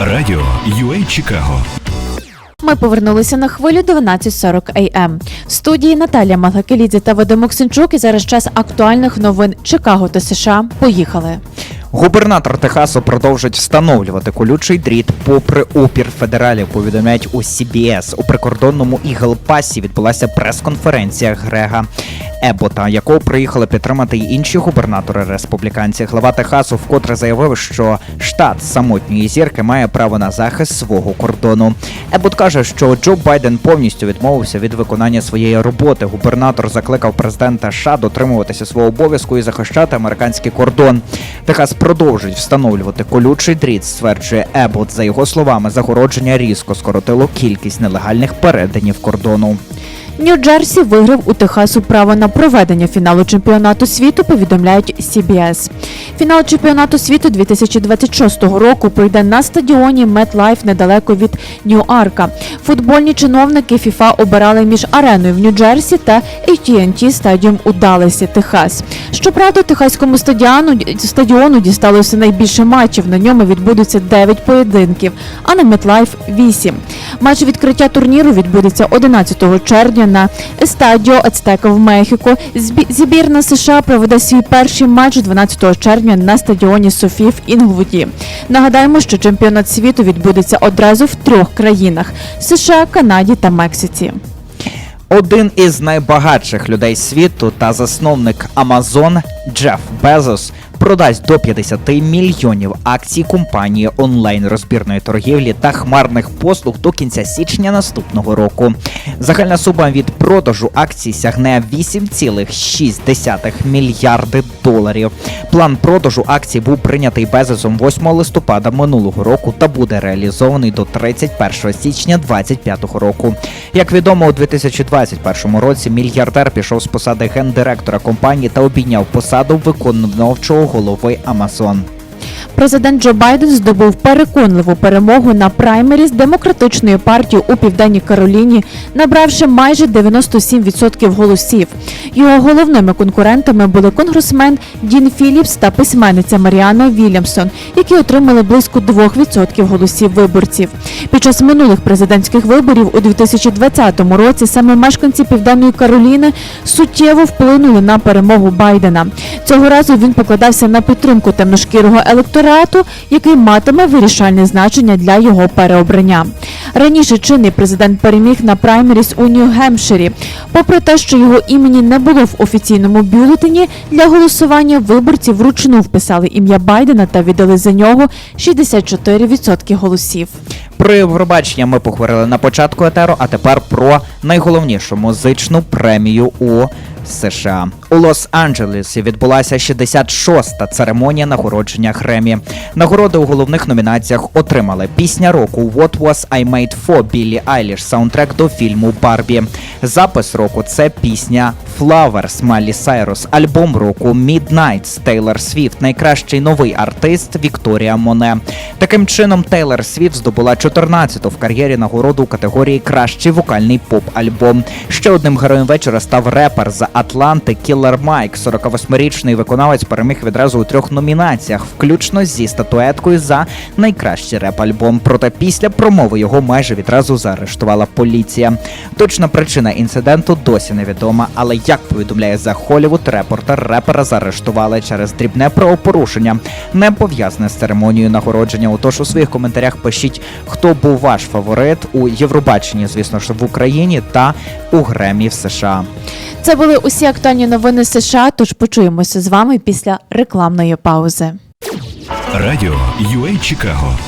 Радіо UA Чикаго. Ми повернулися на хвилю 12.40 АМ. В студії Наталія Малгакелідзе та Вадим Оксенчук і зараз час актуальних новин Чикаго та США. Поїхали. Губернатор Техасу продовжить встановлювати колючий дріт попри опір федералів. Повідомляють у CBS. У прикордонному Ігл-Пасі відбулася прес-конференція Грега Ебота, якого приїхали підтримати й інші губернатори республіканці. Глава Техасу вкотре заявив, що штат самотньої зірки має право на захист свого кордону. Ебот каже, що Джо Байден повністю відмовився від виконання своєї роботи. Губернатор закликав президента США дотримуватися свого обов'язку і захищати американський кордон. Техас продовжить встановлювати колючий дріт, стверджує Ебот. За його словами, загородження різко скоротило кількість нелегальних перетинів кордону. Нью-Джерсі виграв у Техасу право на проведення фіналу чемпіонату світу. Повідомляють CBS. Фінал чемпіонату світу 2026 року пройде на стадіоні MetLife недалеко від Нью-Арка. Футбольні чиновники FIFA обирали між ареною в Нью-Джерсі та AT&T Stadium у Далласі, Техас. Щоправда, техаському стадіону стадіону дісталося найбільше матчів. На ньому відбудуться 9 поєдинків, а на MetLife – 8. Матч відкриття турніру відбудеться 11 червня на Естадіо Ацтека в Мехіко. Збі- Збірна США проведе свій перший матч 12 червня на стадіоні Софі в Інглвуді. Нагадаємо, що чемпіонат світу відбудеться одразу в трьох країнах: США, Канаді та Мексиці. Один із найбагатших людей світу та засновник Amazon Джеф Безос продасть до 50 мільйонів акцій компанії онлайн розбірної торгівлі та хмарних послуг до кінця січня наступного року. Загальна сума від продажу акцій сягне 8,6 мільярди доларів. План продажу акцій був прийнятий Безосом 8 листопада минулого року та буде реалізований до 31 січня 2025 року. Як відомо, у 2021 році мільярдер пішов з посади гендиректора компанії та обійняв посаду виконавчого голови Amazon. Президент Джо Байден здобув переконливу перемогу на праймеріз демократичної партії у південній Кароліні, набравши майже 97% голосів. Його головними конкурентами були конгресмен Дін Філіпс та письменниця Маріана Вільямсон, які отримали близько 2% голосів виборців. Під час минулих президентських виборів у 2020 році саме мешканці південної Кароліни суттєво вплинули на перемогу Байдена. Цього разу він покладався на підтримку темношкірого електорату, який матиме вирішальне значення для його переобрання. Раніше чинний президент переміг на праймеріс у Нью-Гемпширі. Попри те, що його імені не було в офіційному бюлетені, для голосування виборці вручну вписали ім'я Байдена та віддали за нього 64% голосів. Про Євробачення ми поговорили на початку етеру, а тепер про найголовнішу музичну премію у США. У Лос-Анджелесі відбулася 66-та церемонія нагородження Гремі. Нагороди у головних номінаціях отримали пісня року What Was I Made For Біллі Айліш, саундтрек до фільму Барбі. Запис року це пісня Flowers Малі Сайрус, альбом року Midnights Тейлор Свіфт, найкращий новий артист Вікторія Моне. Таким чином, Тейлор Свіфт здобула 14-ту в кар'єрі нагороду у категорії Кращий вокальний поп-альбом. Ще одним героєм вечора став репер з Атланти Кілер Майк. 48-річний виконавець переміг відразу у трьох номінаціях, включно зі статуеткою за найкращий реп-альбом. Проте після промови його майже відразу заарештувала поліція. Точна причина інциденту досі невідома, але як повідомляє за Холівуд, репортер репера заарештували через дрібне правопорушення, не пов'язане з церемонією нагородження. Отож у своїх коментарях пишіть, хто був ваш фаворит у Євробаченні, звісно ж, в Україні та у Гремі в США. Це були усі актуальні новини США. Тож почуємося з вами після рекламної паузи. Радіо UA Чикаго.